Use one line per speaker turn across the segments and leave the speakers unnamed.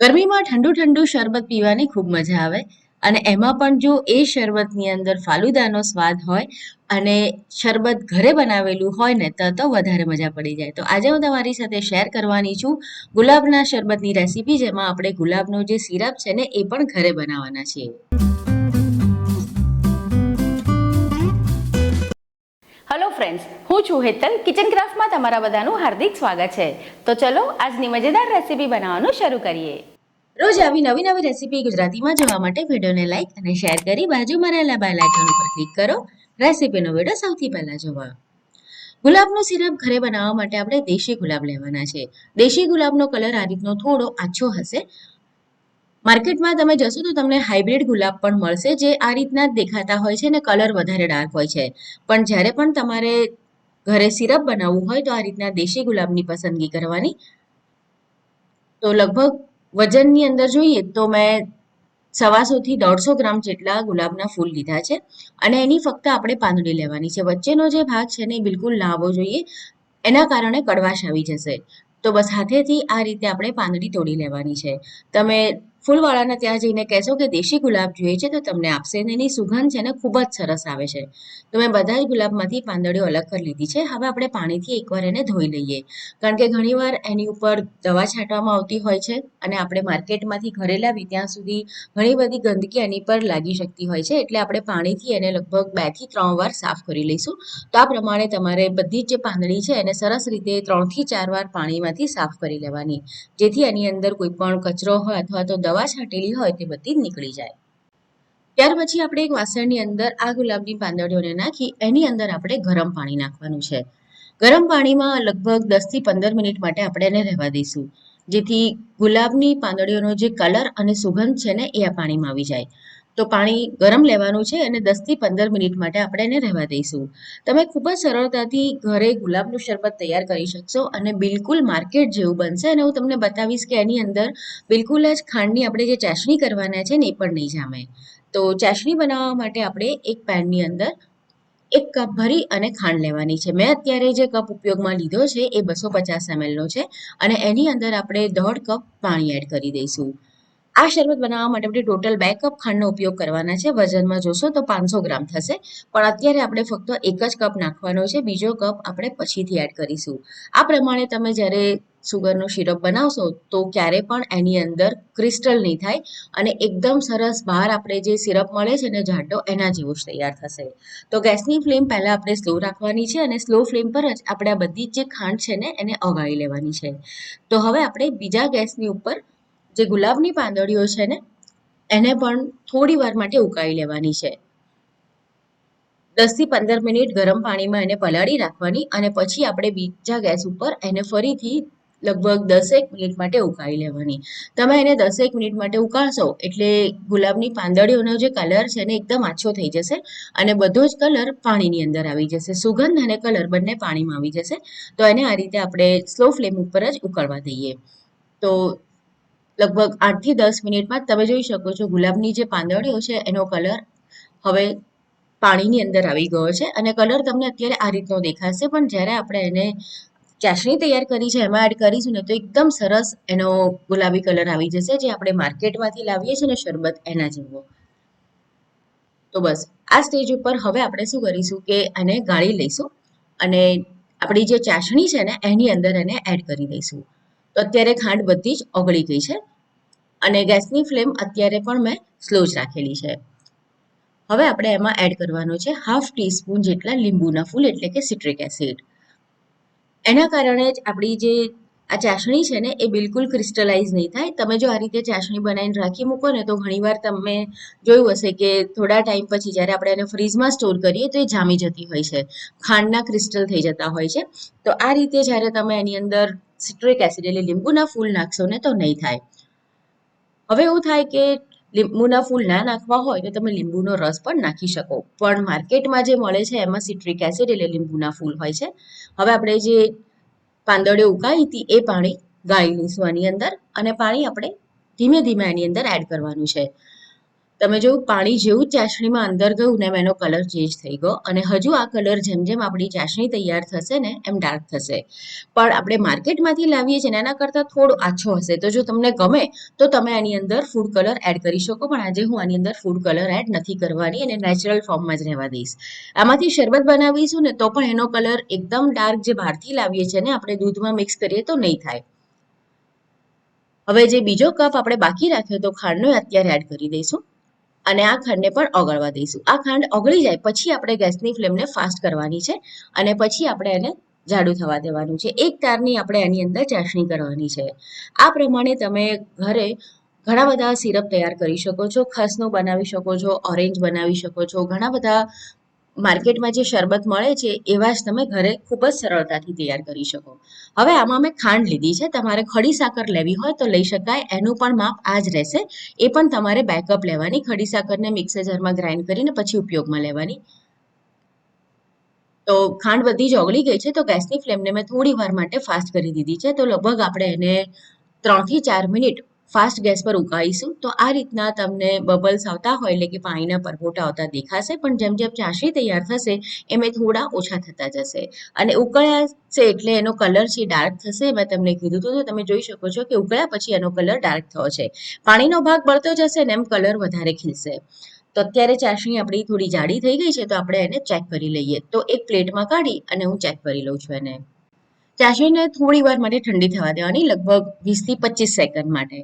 ગરમીમાં ઠંડુ ઠંડુ શરબત પીવાની ખૂબ મજા આવે. અને એમાં પણ જો એ શરબતની અંદર ફાલુદાનો સ્વાદ હોય અને શરબત ઘરે બનાવેલું હોય ને તો તો વધારે મજા પડી જાય. તો આજે હું તમારી સાથે શેર કરવાની છું ગુલાબના શરબતની રેસીપી, જેમાં આપણે ગુલાબનો જે સિરપ છે ને એ પણ ઘરે બનાવવાના છીએ.
હલો ફ્રેન્ડ્સ હું છું હેતલ. કિચન ક્રાફ્ટમાં તમારા બધાનું હાર્દિક સ્વાગત છે. તો ચલો આજની મજેદાર રેસીપી બનાવવાનું શરૂ કરીએ.
રોજ આવી નવી નવી રેસીપી ગુજરાતીમાં જોવા માટે વિડીયોને લાઈક અને શેર કરી બાજુમાં રહેલા બેલ આઇકન ઉપર ક્લિક કરો. રેસીપીનો વીડિયો સૌથી પહેલા જોવા. ગુલાબનો સિરપ ઘરે બનાવવા માટે આપણે દેશી ગુલાબ લેવાના છે. દેશી ગુલાબનો કલર આ રીતનો થોડો આછો હશે. માર્કેટમાં તમે જશો તો તમને હાઇબ્રિડ ગુલાબ પણ મળશે જે આ રીતના દેખાતા હોય છે અને કલર વધારે ડાર્ક હોય છે. પણ જ્યારે પણ તમારે ઘરે સિરપ બનાવવું હોય તો આ રીતના દેશી ગુલાબની પસંદગી કરવાની. તો લગભગ વજનની અંદર જોઈએ તો મેં સવાસોથી દોઢસો ગ્રામ જેટલા ગુલાબના ફૂલ લીધા છે અને એની ફક્ત આપણે પાંદડી લેવાની છે. વચ્ચેનો જે ભાગ છે ને એ બિલકુલ ના આવવો જોઈએ. એના કારણે કડવાશ આવી જશે. તો બસ હાથેથી આ રીતે આપણે પાંદડી તોડી લેવાની છે. તમે ફૂલવાળાને ત્યાં જઈને કહેશો કે દેશી ગુલાબ જોઈએ છે તો તમને આપશે ને એની સુગંધ છે ને ખૂબ જ સરસ આવે છે. તો મેં બધા જ ગુલાબમાંથી પાંદડીઓ અલગ કરી લીધી છે. હવે આપણે પાણીથી એકવાર એને ધોઈ લઈએ. કારણ કે ઘણીવાર એની ઉપર દવા છાંટવામાં આવતી હોય છે અને આપણે માર્કેટમાંથી ઘરે લાવી ત્યાં સુધી ઘણી બધી ગંદકી એની પર લાગી શકતી હોય છે. એટલે આપણે પાણીથી એને લગભગ બેથી ત્રણ વાર સાફ કરી લઈશું. તો આ પ્રમાણે તમારે બધી જ જે પાંદડી છે એને સરસ રીતે ત્રણથી ચાર વાર પાણીમાંથી સાફ કરી લેવાની. જેથી એની અંદર કોઈ પણ કચરો હોય અથવા તો દવા છાંટેલી હોય તે બધી જ નીકળી જાય. ત્યાર પછી આપણે એક વાસણની અંદર આ ગુલાબની પાંદડીઓને નાખી એની અંદર આપણે ગરમ પાણી નાખવાનું છે. ગરમ પાણીમાં લગભગ દસથી પંદર મિનિટ માટે આપણે એને રહેવા દઈશું. જેથી ગુલાબની પાંદડીઓનો જે કલર અને સુગંધ છે ને એ આ પાણીમાં આવી જાય. તો પાણી ગરમ લેવાનું છે અને દસથી પંદર મિનિટ માટે આપણે એને રહેવા દઈશું. તમે ખૂબ જ સરળતાથી ઘરે ગુલાબનું શરબત તૈયાર કરી શકશો અને બિલકુલ માર્કેટ જેવું બનશે અને હું તમને બતાવીશ કે એની અંદર બિલકુલ જ ખાંડની આપણે જે ચાસણી કરવાના છે ને એ પણ નહીં જામે. તો ચાસણી બનાવવા માટે આપણે એક પેનની અંદર એક કપ ભરી અને ખાંડ લેવાની છે. મેં અત્યારે જે કપ ઉપયોગમાં લીધો છે એ બસો પચાસ એમએલનો છે અને એની અંદર આપણે દોઢ કપ પાણી એડ કરી દઈશું. આ શરબત બનાવવા માટે આપણે ટોટલ બે કપ ખાંડનો ઉપયોગ કરવાના છે. વજનમાં જોશો તો પાંચસો ગ્રામ થશે. પણ અત્યારે આપણે ફક્ત એક જ કપ નાખવાનો છે. બીજો કપ આપણે પછીથી એડ કરીશું. આ પ્રમાણે તમે જ્યારે સુગરનો સિરપ બનાવશો તો ક્યારે પણ એની અંદર ક્રિસ્ટલ નહીં થાય અને એકદમ સરસ બહાર આપણે જે સિરપ મળે છે ને જાડો, એના જેવો જ તૈયાર થશે. તો ગેસની ફ્લેમ પહેલાં આપણે સ્લો રાખવાની છે અને સ્લો ફ્લેમ પર જ આપણે આ બધી જ ખાંડ છે ને એને ઓગાળી લેવાની છે. તો હવે આપણે બીજા ગેસની ઉપર જે ગુલાબની પાંદડીઓ છે ને, એને પણ થોડી વાર માટે ઉકાળી લેવાની છે. દસથી પંદર મિનિટ ગરમ પાણીમાં એને પલાળી રાખવાની અને પછી આપણે બીજા ગેસ ઉપર એને ફરીથી લગભગ દસેક મિનિટ માટે ઉકાળી લેવાની. તમે એને દસેક મિનિટ માટે ઉકાળશો એટલે ગુલાબની પાંદડીઓનો જે કલર છે ને એકદમ આછો થઈ જશે અને બધો જ કલર પાણીની અંદર આવી જશે. સુગંધ અને કલર બંને પાણીમાં આવી જશે. તો એને આ રીતે આપણે સ્લો ફ્લેમ ઉપર જ ઉકળવા દઈએ. તો લગભગ આઠથી દસ મિનિટમાં તમે જોઈ શકો છો ગુલાબની જે પાંદડીઓ છે એનો કલર હવે પાણીની અંદર આવી ગયો છે અને કલર તમને અત્યારે આ રીતનો દેખાશે. પણ જ્યારે આપણે એને ચાસણી તૈયાર કરી છે, એમાં એડ કરીશું ને તો એકદમ સરસ એનો ગુલાબી કલર આવી જશે જે આપણે માર્કેટમાંથી લાવીએ છીએ ને શરબત એના જેવો. તો બસ, આ સ્ટેજ ઉપર હવે આપણે શું કરીશું કે એને ગાળી લઈશું અને આપણી જે ચાસણી છે ને એની અંદર એને એડ કરી દઈશું. તો અત્યારે ખાંડ બધી જ ઓગળી ગઈ છે. અને ગેસની ફ્લેમ અત્યારે પણ મેં સ્લો જ રાખેલી છે. હવે આપણે એમાં એડ કરવાનું છે હાફ ટીસ્પૂન જેટલા લીંબુના ફૂલ, એટલે કે સિટ્રિક એસિડ. એના કારણે જ આપણી જે આ ચાસણી છે ને, એ બિલકુલ ક્રિસ્ટલાઇઝ નહીં થાય. તમે જો આ રીતે ચાસણી બનાવીને રાખી મૂકો ને, તો ઘણીવાર તમે જોયું હશે કે થોડા ટાઈમ પછી જ્યારે આપણે એને ફ્રીઝમાં સ્ટોર કરીએ, તો એ જામી જતી હોય છે. ખાંડના ક્રિસ્ટલ થઈ જતા હોય છે. તો આ રીતે જ્યારે તમે એની અંદર સિટ્રિક એસિડ એટલે લીંબુના ફૂલ નાખશો ને તો નહીં થાય. હવે એવું થાય કે લીંબુના ફૂલ ના નાખવા હોય તો તમે લીંબુનો રસ પણ નાખી શકો. પણ માર્કેટમાં જે મળે છે એમાં સિટ્રિક એસિડ એટલે લીંબુના ફૂલ હોય છે. હવે આપણે જે પાંદડીઓ ઉકાળી હતી એ પાણી ગાળી લઈશું આની અંદર અને પાણી આપણે ધીમે ધીમે એની અંદર એડ કરવાનું છે. તમે જોયું પાણી જેવું જ ચાસણીમાં અંદર ગયું ને એમ એનો કલર ચેન્જ થઈ ગયો અને હજુ આ કલર જેમ જેમ આપણી ચાસણી તૈયાર થશે ને એમ ડાર્ક થશે. પણ આપણે માર્કેટમાંથી લાવીએ છીએ એના કરતાં થોડો આછો હશે. તો જો તમને ગમે તો તમે આની અંદર ફૂડ કલર એડ કરી શકો, પણ આજે હું આની અંદર ફૂડ કલર એડ નથી કરવાની અને નેચરલ ફોર્મમાં જ રહેવા દઈશ. આમાંથી શરબત બનાવીશું ને તો પણ એનો કલર એકદમ ડાર્ક જે બહારથી લાવીએ છીએ ને આપણે દૂધમાં મિક્સ કરીએ તો નહીં થાય. હવે જે બીજો કપ આપણે બાકી રાખ્યો તો ખાંડનો અત્યારે એડ કરી દઈશું. અને આ ખાંડને પણ ઓગળવા દઈશું. આ ખાંડ ઓગળી જાય પછી આપણે ગેસની ફ્લેમને ફાસ્ટ કરવાની છે અને પછી આપણે એને જાડું થવા દેવાનું છે. એક તારની આપણે એની અંદર ચાસણી કરવાની છે. આ પ્રમાણે તમે ઘરે ઘણા બધા સિરપ તૈયાર કરી શકો છો, ખસનો બનાવી શકો છો, ઓરેન્જ બનાવી શકો છો, ઘણા બધા માર્કેટમાં જે શરબત મળે છે, એવા જ તમે ઘરે ખૂબ જ સરળતાથી તૈયાર કરી શકો. હવે આમાં મેં ખાંડ લીધી છે, તમારે ખડી સાકર લેવી હોય તો લઈ શકાય, એનું પણ માપ આ જ રહેશે. એ પણ તમારે બેકઅપ લેવાની, ખડી સાકરને મિક્સર ગ્રાઇન્ડ કરીને પછી ઉપયોગમાં લેવાની. તો ખાંડ બધી જ ઓગળી ગઈ છે, તો ગેસની ફ્લેમને મેં થોડી વાર માટે ફાસ્ટ કરી દીધી છે, તો લગભગ આપણે એને ત્રણથી ચાર મિનિટ ફાસ્ટ ગેસ પર ઉકાળીશું. તો આ રીતના તમને બબલ્સ આવતા હોય, એટલે કે પાણીના પરપોટા આવતા દેખાશે, પણ જેમ જેમ ચાસણી તૈયાર થશે, એમ એ થોડા ઓછા થતા જશે. અને ઉકળ્યા છે એટલે એનો કલર છે ડાર્ક થશે. મેં તમને કીધું હતું, તો તમે જોઈ શકો છો કે ઉકળ્યા પછી એનો કલર ડાર્ક થયો છે. પાણીનો ભાગ બળતો જશે ને એમ કલર વધારે ખીલશે. તો અત્યારે ચાસણી આપણી થોડી જાડી થઈ ગઈ છે, તો આપણે એને ચેક કરી લઈએ. તો એક પ્લેટમાં કાઢી અને હું ચેક કરી લઉં છું એને. ચાસણીને થોડી વાર માટે ઠંડી થવા દેવાની, લગભગ વીસથી પચીસ સેકન્ડ માટે.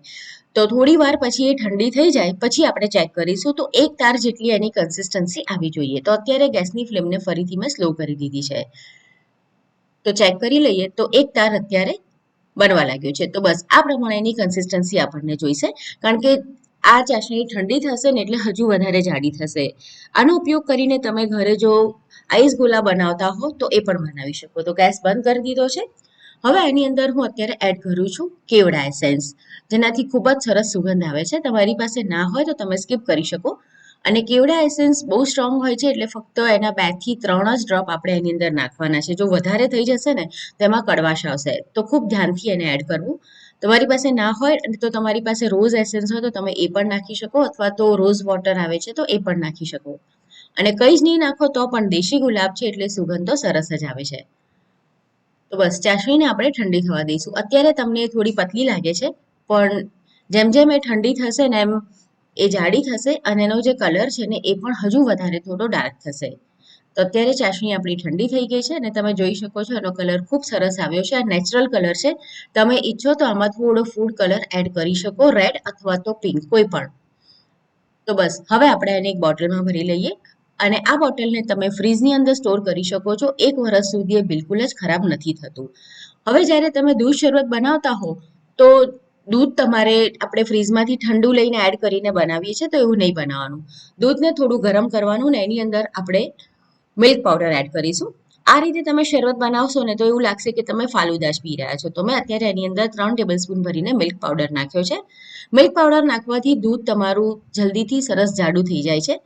તો થોડી વાર પછી એ ઠંડી થઈ જાય, પછી આપણે ચેક કરીશું તો એક તાર જેટલી એની કન્સિસ્ટન્સી આવી જોઈએ. તો અત્યારે ગેસની ફ્લેમને ફરીથી મેં સ્લો કરી દીધી છે. તો ચેક કરી લઈએ તો એક તાર અત્યારે બનવા લાગ્યો છે. તો બસ આ પ્રમાણે એની કન્સિસ્ટન્સી આપણને જોઈશે. કારણ કે આ ચાસણી ઠંડી થશે ને એટલે હજુ વધારે જાડી થશે. આનો ઉપયોગ કરીને તમે ઘરે જો આઈસ ગોલા બનાવતા હો, તો એ પણ બનાવી શકો. તો ગેસ બંધ કરી દીધો છે. હવે એની અંદર હું અત્યારે એડ કરું છું કેવડા એસેન્સ. જેનાથી ખૂબ જ સરસ સુગંધ આવે છે. તમારી પાસે ના હોય તો તમે સ્કીપ કરી શકો. અને કેવડા એસેન્સ બહુ સ્ટ્રોંગ હોય છે એટલે ફક્ત એના બેથી ત્રણ જ ડ્રોપ આપણે એની અંદર નાખવાના છે. જો વધારે થઈ જશે ને તેમાં કડવાશ આવશે. તો ખૂબ ધ્યાનથી એને એડ કરવું. તમારી પાસે ના હોય તો તમારી પાસે રોઝ એસેન્સ હોય તો તમે એ પણ નાખી શકો અથવા તો રોઝ વોટર આવે છે તો એ પણ નાખી શકો. અને કંઈ જ નહીં નાખો તો પણ દેશી ગુલાબ છે એટલે સુગંધ તો સરસ જ આવે છે. તો બસ ચાસણીને આપણે ઠંડી થવા દઈશું. અત્યારે તમને થોડી પતલી લાગે છે, પણ જેમ જેમ એ ઠંડી થશે ને એમ એ જાડી થશે અને એનો જે કલર છે ને એ પણ હજુ વધારે થોડો ડાર્ક થશે. તો અત્યારે ચાસણી આપણી ઠંડી થઈ ગઈ છે અને તમે જોઈ શકો છો એનો કલર ખૂબ સરસ આવ્યો છે. આ નેચરલ કલર છે. તમે ઈચ્છો તો આમાં થોડો ફૂડ કલર એડ કરી શકો, રેડ અથવા તો પિંક, કોઈ પણ. તો બસ, હવે આપણે એને એક બોટલમાં ભરી લઈએ અને આ બોટલને તમે ફ્રીજની અંદર સ્ટોર કરી શકો છો. એક વર્ષ સુધી એ બિલકુલ જ ખરાબ નથી થતું. હવે જ્યારે તમે દૂધ શરબત બનાવતા હો, તો દૂધ તમારે આપણે ફ્રીજમાંથી ઠંડુ લઈને એડ કરીને બનાવીએ છીએ, તો એવું નહીં બનાવવાનું. દૂધને થોડું ગરમ કરવાનું ને એની અંદર આપણે મિલ્ક પાવડર એડ કરીશું. આ રીતે તમે શરબત બનાવશો ને તો એવું લાગશે કે તમે ફાલુદા જ પી રહ્યા છો. તો મેં અત્યારે એની અંદર ત્રણ ટેબલ સ્પૂન ભરીને મિલ્ક પાવડર નાખ્યો છે. મિલ્ક પાવડર નાખવાથી દૂધ તમારું જલ્દીથી સરસ જાડું થઈ જાય છે.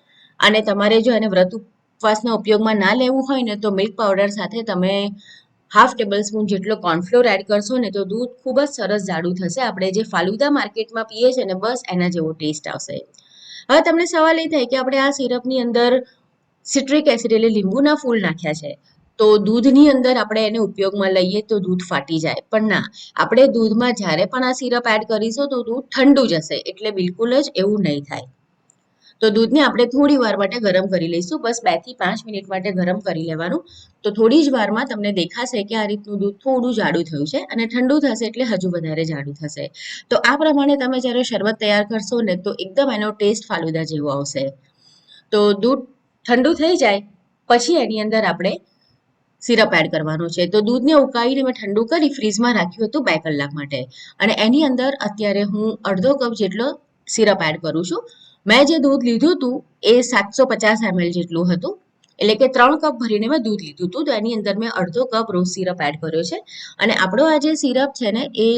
અને તમારે જો એને વ્રત ઉપવાસના ઉપયોગમાં ના લેવું હોય ને તો મિલ્ક પાવડર સાથે તમે હાફ ટેબલ સ્પૂન જેટલો કોર્નફ્લોર એડ કરશો ને તો દૂધ ખૂબ જ સરસ જાડું થશે. આપણે જે ફાલુદા માર્કેટમાં પીએ છીએ ને બસ એના જેવો ટેસ્ટ આવશે. હવે તમને સવાલ એ થાય કે આપણે આ સિરપની અંદર સિટ્રિક એસિડ એટલે લીંબુના ફૂલ નાખ્યા છે. તો દૂધની અંદર આપણે એને ઉપયોગમાં લઈએ તો દૂધ ફાટી જાય. પણ ના, આપણે દૂધમાં જ્યારે પણ આ સિરપ એડ કરીશું તો દૂધ ઠંડુ જશે એટલે બિલકુલ જ એવું નહીં થાય. તો દૂધને આપણે થોડી વાર માટે ગરમ કરી લઈશું, બસ બેથી પાંચ મિનિટ માટે ગરમ કરી લેવાનું. તો થોડી જ વારમાં તમને દેખાશે કે આ રીતનું દૂધ થોડું જાડું થયું છે અને ઠંડુ થશે એટલે હજુ વધારે જાડું થશે. તો આ પ્રમાણે તમે જ્યારે શરબત તૈયાર કરશો ને તો એકદમ એનો ટેસ્ટ ફાલુદા જેવો આવશે. તો દૂધ ઠંડુ થઈ જાય, પછી એની અંદર આપણે સિરપ એડ કરવાનું છે. તો દૂધને ઉકાળીને મેં ઠંડુ કરી ફ્રીજમાં રાખ્યું હતું બે કલાક માટે. અને એની અંદર અત્યારે હું અડધો કપ જેટલો સિરપ એડ કરું છું. મેં જે દૂધ લીધું હતું એ સાતસો પચાસ એમએલ જેટલું હતું. એટલે કે ત્રણ કપ ભરીને મેં દૂધ લીધું હતું. તો એની અંદર મેં અડધો કપ રોઝ સિરપ એડ કર્યો છે. અને આપણો આ જે સિરપ છે ને, એ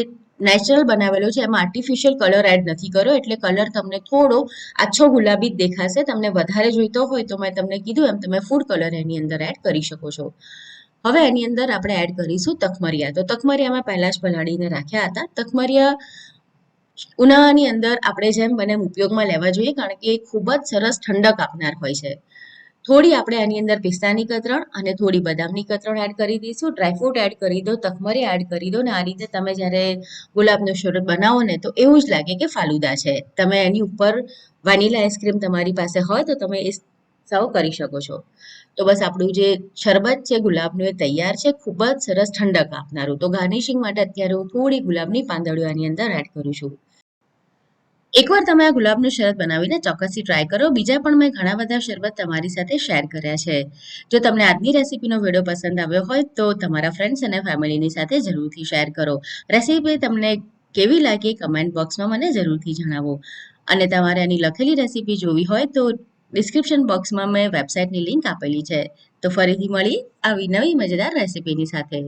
નેચરલ બનાવેલો છે. એમાં આર્ટિફિશિયલ કલર એડ નથી કર્યો. એટલે કલર તમને થોડો આછો ગુલાબી જ દેખાશે. તમને વધારે જોઈતો હોય તો મેં તમને કીધું એમ તમે ફૂડ કલર એની અંદર એડ કરી શકો છો. હવે એની અંદર આપણે એડ કરીશું તકમરિયા. તો તકમરિયા મેં પહેલાં જ પલાળીને રાખ્યા હતા. તકમરિયા ઉનાળાની અંદર આપણે જેમ બને ઉપયોગમાં લેવા જોઈએ, કારણ કે એ ખૂબ જ સરસ ઠંડક આપનાર હોય છે. થોડી આપણે આની અંદર પિસ્તાની કતરણ અને થોડી બદામની કતરણ એડ કરી દઈશું. ડ્રાયફ્રૂટ એડ કરી દો, તખમરી એડ કરી દો ને આ રીતે તમે જ્યારે ગુલાબનું શરબત બનાવો ને તો એવું જ લાગે કે ફાલુદા છે. તમે એની ઉપર વાનીલા આઈસ્ક્રીમ તમારી પાસે હોય તો તમે એ સર્વ કરી શકો છો. તો બસ આપણું જે શરબત છે, ગુલાબનું એ તૈયાર છે. ખૂબ જ સરસ ઠંડક આપનારું. તો ગાર્નિશિંગ માટે અત્યારે હું થોડી ગુલાબની પાંદડીઓ આની અંદર એડ કરું છું. એકવાર તમે આ ગુલાબનું શરબત બનાવીને ચોક્કસથી ટ્રાય કરો. બીજા પણ મેં ઘણા બધા શરબત તમારી સાથે શેર કર્યા છે. જો તમને આજની રેસીપીનો વીડિયો પસંદ આવ્યો હોય તો તમારા ફ્રેન્ડ્સ અને ફેમિલીની સાથે જરૂરથી શેર કરો. રેસીપી તમને કેવી લાગી કમેન્ટ બોક્સમાં મને જરૂરથી જણાવો. અને તમારે આની લખેલી રેસીપી જોવી હોય તો ડિસ્ક્રિપ્શન બોક્સમાં મેં વેબસાઇટની લિંક આપેલી છે. તો ફરીથી મળી આવી નવી મજેદાર રેસીપીની સાથે.